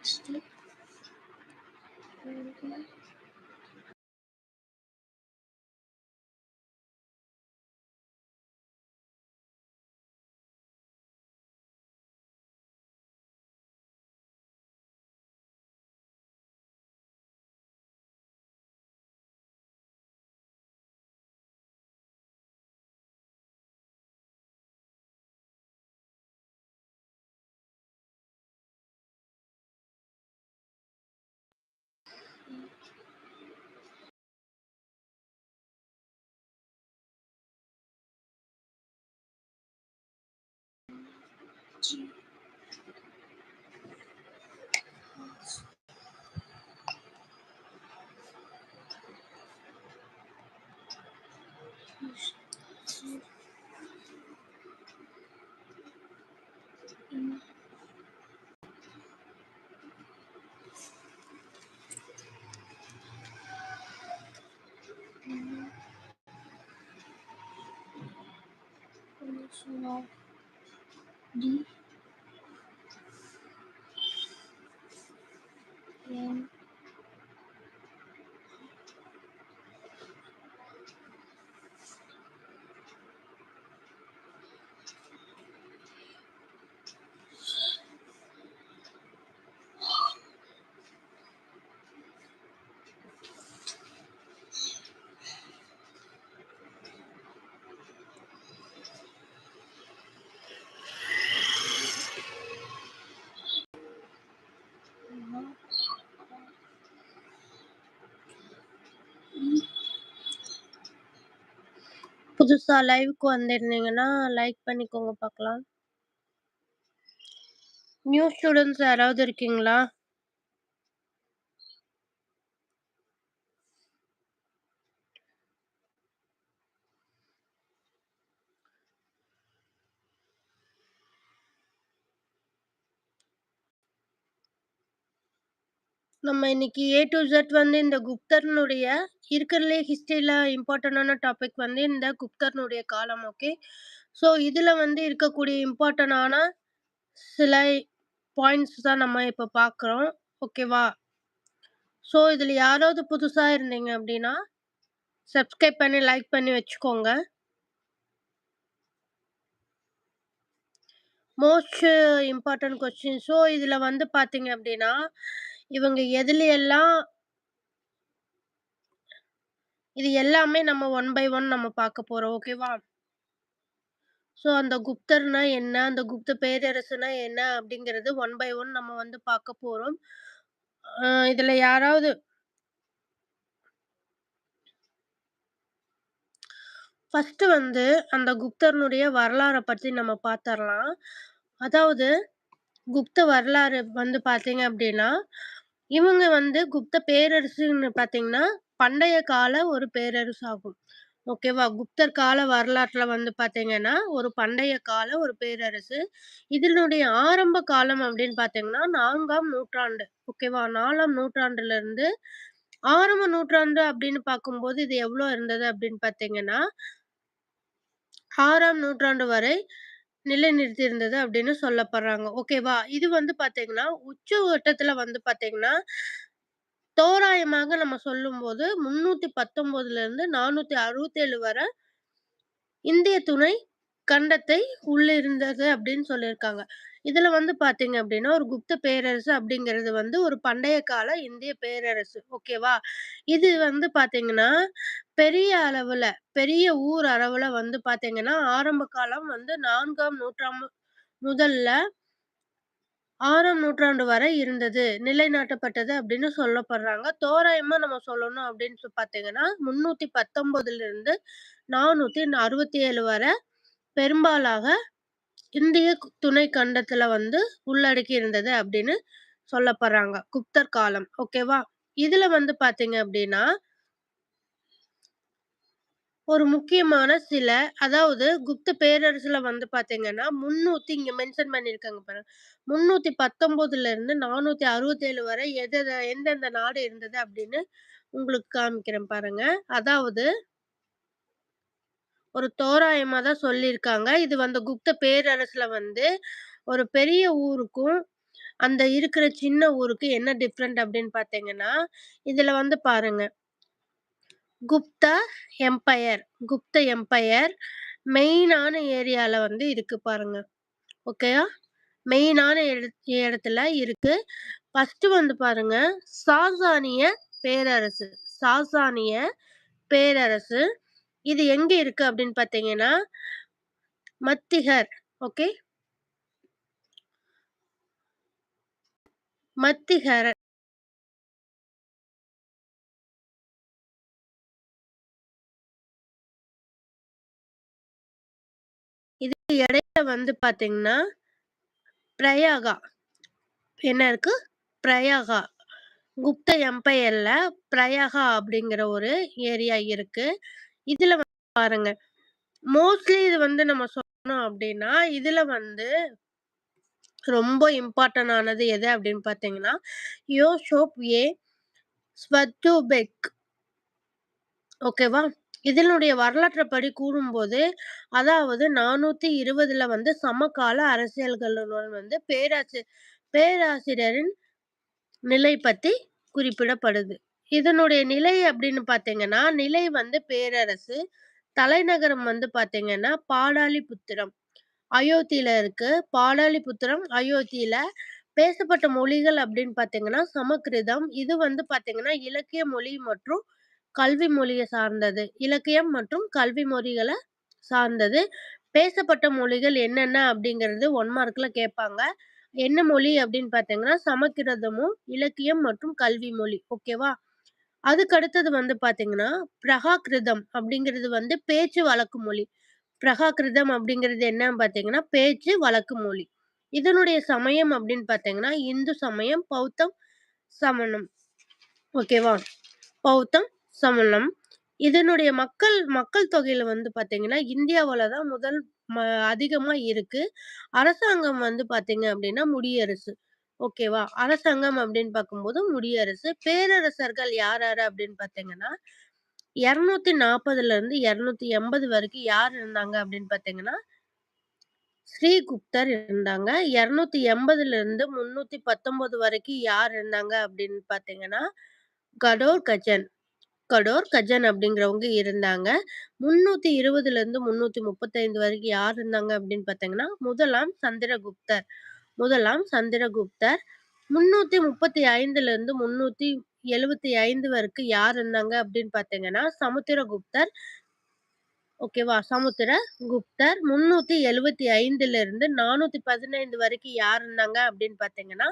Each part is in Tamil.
açtım. Böyle. G D D புதுசா லைவ்க்கு வந்திருந்தீங்கன்னா, லைக் பண்ணிக்கோங்க பாக்கலாம். நியூ ஸ்டூடெண்ட்ஸ் யாராவது இருக்கீங்களா? நம்ம இன்னைக்கு ஏ டு ஜெட் வந்து இந்த குப்தர்னுடைய இருக்கிறதுலே ஹிஸ்ட்ரியில் இம்பார்ட்டண்டான டாபிக் வந்து இந்த குப்தர்னுடைய காலம் ஓகே. ஸோ இதில் வந்து இருக்கக்கூடிய இம்பார்ட்டண்டான சில பாயிண்ட்ஸ் தான் நம்ம இப்போ பார்க்குறோம். ஓகேவா? ஸோ இதில் யாராவது புதுசாக இருந்தீங்க அப்படின்னா சப்ஸ்கிரைப் பண்ணி, லைக் பண்ணி வச்சுக்கோங்க. Most important question. ஸோ இதில் வந்து பார்த்தீங்க அப்படின்னா இவங்க எதுல எல்லாம் இது எல்லாமே நம்ம ஒன் பை ஒன் நம்ம பார்க்க போறோம். ஓகேவா? ஸோ அந்த குப்தர்னா என்ன? அந்த குப்த பேரரசுனா என்ன? அப்படிங்கிறது ஒன் பை ஒன் நம்ம வந்து பார்க்க போறோம். இதுல யாராவது ஃபர்ஸ்ட் வந்து அந்த குப்தர்னுடைய வரலாறை பத்தி நம்ம பாத்தரலாம். அதாவது குப்த வரலாறு வந்து பார்த்தீங்க அப்படின்னா இவங்க வந்து குப்த பேரரசுன்னு பார்த்தீங்கன்னா, பண்டைய கால ஒரு பேரரசு ஆகும். ஓகேவா? குப்தர் கால வரலாற்றில் வந்து பார்த்தீங்கன்னா, ஒரு பண்டைய கால ஒரு பேரரசு. இதனுடைய ஆரம்ப காலம் அப்படின்னு பார்த்தீங்கன்னா, நான்காம் நூற்றாண்டு. ஓகேவா? 4ஆம் நூற்றாண்டுலருந்து ஆரம்ப நூற்றாண்டு அப்படின்னு பார்க்கும்போது, இது எவ்வளோ இருந்தது அப்படின்னு பார்த்தீங்கன்னா ஆறாம் நூற்றாண்டு வரை நிலைநிறுத்தியிருந்தது அப்படின்னு சொல்லப்படுறாங்க. ஓகேவா? இது வந்து பார்த்தீங்கன்னா, உச்சகட்டத்தில வந்து பார்த்தீங்கன்னா, தோராயமாக நம்ம சொல்லும்போது முன்னூற்றி பத்தொம்போதுலேருந்து நானூற்றி அறுபத்தேழு வரை இந்திய துணை கண்டத்தை உள்ளிருந்தது அப்படின்னு சொல்லியிருக்காங்க. இதுல வந்து பார்த்தீங்க அப்படின்னா ஒரு குப்த பேரரசு அப்படிங்கிறது வந்து ஒரு பண்டைய கால இந்திய பேரரசு. ஓகேவா? இது வந்து பார்த்தீங்கன்னா, பெரிய அளவுல பெரிய ஊர் அளவுல வந்து பார்த்தீங்கன்னா, ஆரம்ப காலம் வந்து நான்காம் நூற்றாம் முதல்ல ஆறாம் நூற்றாண்டு வரை இருந்தது. நிலைநாட்டப்பட்டது அப்படின்னு சொல்லப்படுறாங்க. தோராயமா நம்ம சொல்லணும் அப்டின்னு சொ பார்த்தீங்கன்னா, 319லிருந்து 467 வர பெரும்பாலாக இந்திய துணை கண்டத்துல வந்து உள்ளடக்கி இருந்தது அப்படின்னு சொல்லப்படுறாங்க. குப்தர் காலம். ஓகேவா? இதுல வந்து பாத்தீங்க அப்படின்னா ஒரு முக்கியமான சில அதாவது குப்த பேரரசுல வந்து பாத்தீங்கன்னா முன்னூத்தி இங்க மென்ஷன் பண்ணியிருக்காங்க பாருங்க. 319லிருந்து 467 வரை எது எந்தெந்த நாடு இருந்தது அப்படின்னு உங்களுக்கு காமிக்கிறேன் பாருங்க. அதாவது ஒரு தோராயமாக தான் சொல்லியிருக்காங்க. இது வந்து குப்த பேரரசில் வந்து ஒரு பெரிய ஊருக்கும், அந்த இருக்கிற சின்ன ஊருக்கு என்ன டிஃப்ரெண்ட் அப்படின்னு பார்த்தீங்கன்னா, இதில் வந்து பாருங்க. குப்தா எம்பயர் குப்த எம்பயர் மெயினான ஏரியாவில் வந்து இருக்கு பாருங்க. ஓகேயா? மெயினான எட இடத்துல இருக்கு. ஃபஸ்ட்டு வந்து பாருங்க, சாசானிய பேரரசு சாசானிய பேரரசு. இது எங்க இருக்கு அப்படின்னு பார்த்தீங்கன்னா, மத்திகர். ஓகே. மத்திகர இது இடையில வந்து பாத்தீங்கன்னா பிரயாகா. என்ன இருக்கு? பிரயாகா. குப்த எம்பயர்ல பிரயாகா அப்படிங்கிற ஒரு ஏரியா இருக்கு. இதுல பாருங்க. மோஸ்ட்லி இது வந்து நம்ம சொன்னோம் அப்படின்னா, இதுல வந்து ரொம்ப இம்பார்ட்டன் ஆனது எது அப்படின்னு பார்த்தீங்கன்னா, யோசோப் ஏ ஸ்வத்துபெக். ஓகேவா? இதனுடைய வரலாற்றைப்படி கூறும்போது, அதாவது 420ல வந்து சமகால அரசியல்களுடன் வந்து பேராசி பேராசிரியரின் நிலை பத்தி குறிப்பிடப்படுது. இதனுடைய நிலை அப்படின்னு பார்த்தீங்கன்னா, நிலை வந்து பேரரசு. தலைநகரம் வந்து பார்த்தீங்கன்னா, பாடாலிபுத்திரம். அயோத்தியில இருக்கு. பாடாலிபுத்திரம், அயோத்தியில. பேசப்பட்ட மொழிகள் அப்படின்னு பார்த்தீங்கன்னா, சமஸ்கிருதம். இது வந்து பார்த்தீங்கன்னா, இலக்கிய மொழி மற்றும் கல்வி மொழியை சார்ந்தது. இலக்கியம் மற்றும் கல்வி மொழிகளை சார்ந்தது. பேசப்பட்ட மொழிகள் என்னென்ன அப்படிங்கிறது ஒன் மார்க்ல கேட்பாங்க. என்ன மொழி அப்படின்னு பார்த்தீங்கன்னா, சமக்கிரதமும் இலக்கியம் மற்றும் கல்வி மொழி. ஓகேவா? அதுக்கு அடுத்தது வந்து பார்த்தீங்கன்னா, பிராகிருதம் அப்படிங்கிறது வந்து பேச்சு வழக்கு மொழி. பிராகிருதம் அப்படிங்கிறது என்னன்னு பார்த்தீங்கன்னா, பேச்சு வழக்கு மொழி. இதனுடைய சமயம் அப்படின்னு பார்த்தீங்கன்னா, இந்து சமயம், பௌத்தம், சமணம். ஓகேவா? பௌத்தம், சமணம். இதனுடைய மக்கள் மக்கள் தொகையில வந்து பார்த்தீங்கன்னா, இந்தியாவுல தான் முதல் ம அதிகமா இருக்கு. அரசாங்கம் வந்து பார்த்தீங்க அப்படின்னா, முடியரசு. ஓகேவா? அரசாங்கம் அப்படின்னு பார்க்கும்போது முடியரசு. பேரரசர்கள் யார் யாரு அப்படின்னு பார்த்தீங்கன்னா, 240ல இருந்து 280 வரைக்கும் யார் இருந்தாங்க அப்படின்னு பார்த்தீங்கன்னா ஸ்ரீகுப்தர் இருந்தாங்க. 280ல இருந்து 319 வரைக்கும் யார் இருந்தாங்க அப்படின்னு பார்த்தீங்கன்னா, கடோர் கஜன். கடோர் கஜன் அப்படிங்கிறவங்க இருந்தாங்க. 320ல இருந்து 335 வரைக்கும் யார் இருந்தாங்க அப்படின்னு பார்த்தீங்கன்னா, முதலாம் சந்திரகுப்தர். முதலாம் சந்திரகுப்தர். 335ல இருந்து 375 வரைக்கும் யார் இருந்தாங்க அப்படின்னு பாத்தீங்கன்னா சமுத்திரகுப்தர். ஓகேவா? சமுத்திர குப்தர் முன்னூத்தி எழுவத்தி ஐந்துல இருந்து 415 வரைக்கும் யார் இருந்தாங்க அப்படின்னு பாத்தீங்கன்னா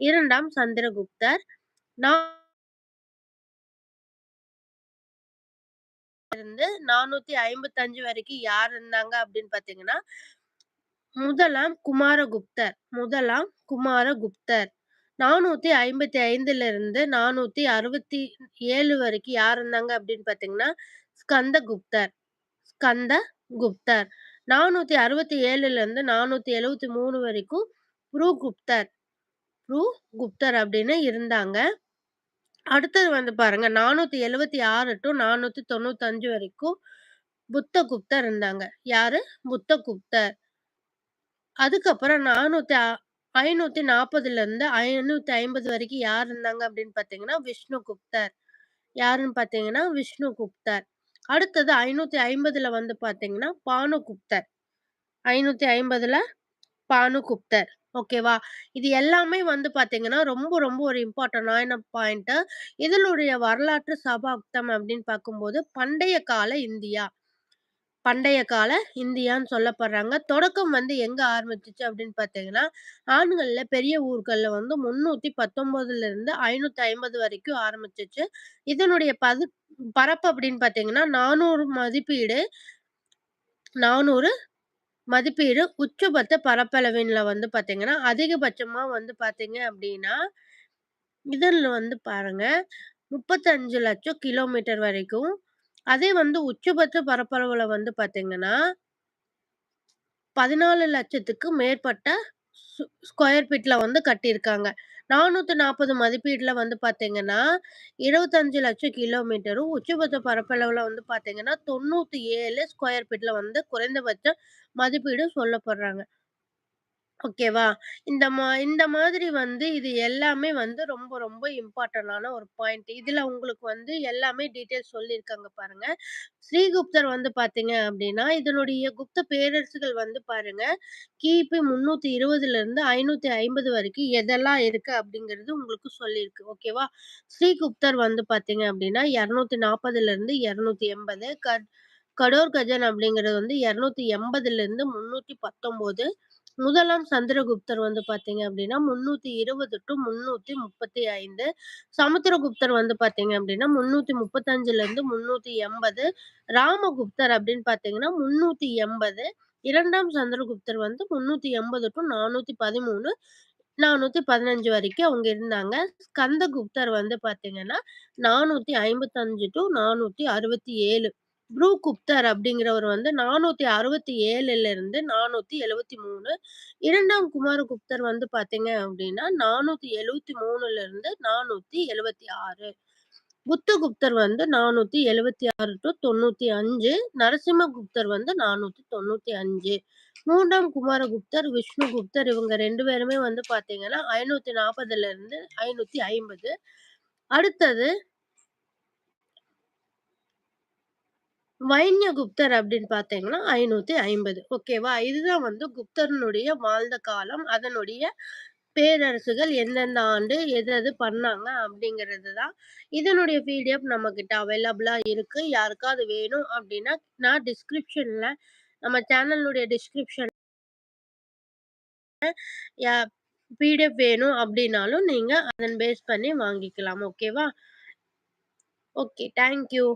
இரண்டாம் சந்திரகுப்தர். இருந்து நானூத்தி ஐம்பத்தி அஞ்சு வரைக்கும் யார் இருந்தாங்க அப்படின்னு பாத்தீங்கன்னா முதலாம் குமாரகுப்தர். முதலாம் குமாரகுப்தர். 455ல இருந்து 467 வரைக்கும் யார் இருந்தாங்க அப்படின்னு பார்த்தீங்கன்னா, ஸ்கந்தகுப்தர். ஸ்கந்தகுப்தர். 467ல இருந்து 473 வரைக்கும் புருகுப்தர். புருகுப்தர் அப்படின்னு இருந்தாங்க. அடுத்தது வந்து பாருங்க 476 டூ 495 வரைக்கும் புத்தகுப்தர் இருந்தாங்க. யாரு? புத்தகுப்தர். அதுக்கப்புறம் 400 அ 540ல இருந்து 550 வரைக்கும் யார் இருந்தாங்க அப்படின்னு பார்த்தீங்கன்னா, விஷ்ணுகுப்தர். யாருன்னு பார்த்தீங்கன்னா, விஷ்ணுகுப்தர். அடுத்தது 550ல வந்து பார்த்தீங்கன்னா, பானுகுப்தர். 550ல பானுகுப்தர். ஓகேவா? இது எல்லாமே வந்து பாத்தீங்கன்னா, ரொம்ப ரொம்ப ஒரு இம்பார்ட்டன்டான பாயிண்ட்டு. இதனுடைய வரலாற்று சபாப்தம் அப்படின்னு பார்க்கும்போது, பண்டைய கால இந்தியா. பண்டைய கால இந்தியான்னு சொல்லப்படுறாங்க. தொடக்கம் வந்து எங்க ஆரம்பிச்சிச்சு அப்படின்னு பார்த்தீங்கன்னா, ஆண்கள்ல பெரிய ஊர்கள்ல வந்து 319ல இருந்து 550 வரைக்கும் ஆரம்பிச்சிச்சு இதனுடைய பது பரப்பு அப்படின்னு பார்த்தீங்கன்னா, 400 மதிப்பீடு 400 மதிப்பீடு உச்சபட்ச பரப்பளவின்ல வந்து பார்த்தீங்கன்னா, அதிகபட்சமா வந்து பார்த்தீங்க அப்படின்னா, இதில் வந்து பாருங்க 35,00,000 கிலோமீட்டர் வரைக்கும். அதே வந்து உச்சபட்ச பரப்பளவுல வந்து பார்த்திங்கன்னா பதினாலு லட்சத்துக்கு மேற்பட்ட ஸ்கொயர் ஃபீட்ல வந்து கட்டியிருக்காங்க. 440 மதிப்பீடுல வந்து பார்த்திங்கன்னா இருபத்தஞ்சு லட்சம் கிலோமீட்டரும், உச்சபட்ச பரப்பளவுல வந்து பாத்தீங்கன்னா தொண்ணூத்தி ஏழு ஸ்கொயர் ஃபீட்ல வந்து குறைந்தபட்ச மதிப்பீடு சொல்லப்படுறாங்க. ஓகேவா? இந்த மா இந்த மாதிரி வந்து இது எல்லாமே வந்து ரொம்ப ரொம்ப இம்பார்ட்டண்டான ஒரு பாயிண்ட். இதில் உங்களுக்கு வந்து எல்லாமே டீட்டெயில்ஸ் சொல்லியிருக்காங்க பாருங்க. ஸ்ரீகுப்தர் வந்து பார்த்தீங்க அப்படின்னா இதனுடைய குப்த பேரரசுகள் வந்து பாருங்க, கிபி 320லிருந்து 550 வரைக்கும் எதெல்லாம் இருக்குது அப்படிங்கிறது உங்களுக்கு சொல்லியிருக்கு. ஓகேவா? ஸ்ரீகுப்தர் வந்து பார்த்தீங்க அப்படின்னா இரநூத்தி நாற்பதுலேருந்து இரநூத்தி எண்பது கட் கடோர்கஜன் அப்படிங்கிறது வந்து 280லிருந்து 319 முதலாம் சந்திரகுப்தர் வந்து பாத்தீங்க அப்படின்னா முன்னூத்தி இருபது டு முன்னூத்தி முப்பத்தி ஐந்து சமுத்திரகுப்தர் வந்து பாத்தீங்க அப்படின்னா முன்னூத்தி முப்பத்தஞ்சுல இருந்து முன்னூத்தி எண்பது ராமகுப்தர் அப்படின்னு பாத்தீங்கன்னா முன்னூத்தி எண்பது இரண்டாம் சந்திரகுப்தர் வந்து முன்னூத்தி எண்பது டு நானூத்தி பதிமூணு நானூத்தி பதினஞ்சு வரைக்கும் அவங்க இருந்தாங்க. ஸ்கந்தகுப்தர் வந்து பாத்தீங்கன்னா நானூத்தி ஐம்பத்தஞ்சு டு நானூத்தி அறுபத்தி ஏழு ப்ரூ குப்தர் அப்படிங்கிறவர் வந்து நானூத்தி அறுபத்தி ஏழுல இருந்து நானூத்தி எழுவத்தி மூணு இரண்டாம் குமாரகுப்தர் வந்து பாத்தீங்க அப்படின்னா நானூத்தி எழுவத்தி மூணுல இருந்து நானூத்தி எழுவத்தி ஆறு புத்தகுப்தர் வந்து நானூத்தி எழுவத்தி ஆறு டு தொண்ணூத்தி அஞ்சு நரசிம்மகுப்தர் வந்து நானூத்தி தொண்ணூத்தி அஞ்சு மூன்றாம் குமாரகுப்தர் விஷ்ணுகுப்தர் இவங்க ரெண்டு பேருமே வந்து பாத்தீங்கன்னா ஐநூத்தி நாற்பதுல இருந்து ஐநூத்தி ஐம்பது அடுத்தது வைன்யகுப்தர் அப்படின்னு பார்த்தீங்கன்னா 550 ஓகேவா? இதுதான் வந்து குப்தரனுடைய வாழ்ந்த காலம். அதனுடைய பேரரசுகள் எந்தெந்த ஆண்டு எது எது பண்ணாங்க அப்படிங்கிறது தான். இதனுடைய பிடிஎஃப் நம்மகிட்ட அவைலபிளா இருக்கு. யாருக்காவது வேணும் அப்படின்னா, நான் டிஸ்கிரிப்ஷன்ல நம்ம சேனலுடைய டிஸ்கிரிப்ஷன் யா பிடிஎஃப் வேணும் அப்படின்னாலும் நீங்க அதன் பேஸ் பண்ணி வாங்கிக்கலாம். ஓகேவா? ஓகே. Thank you.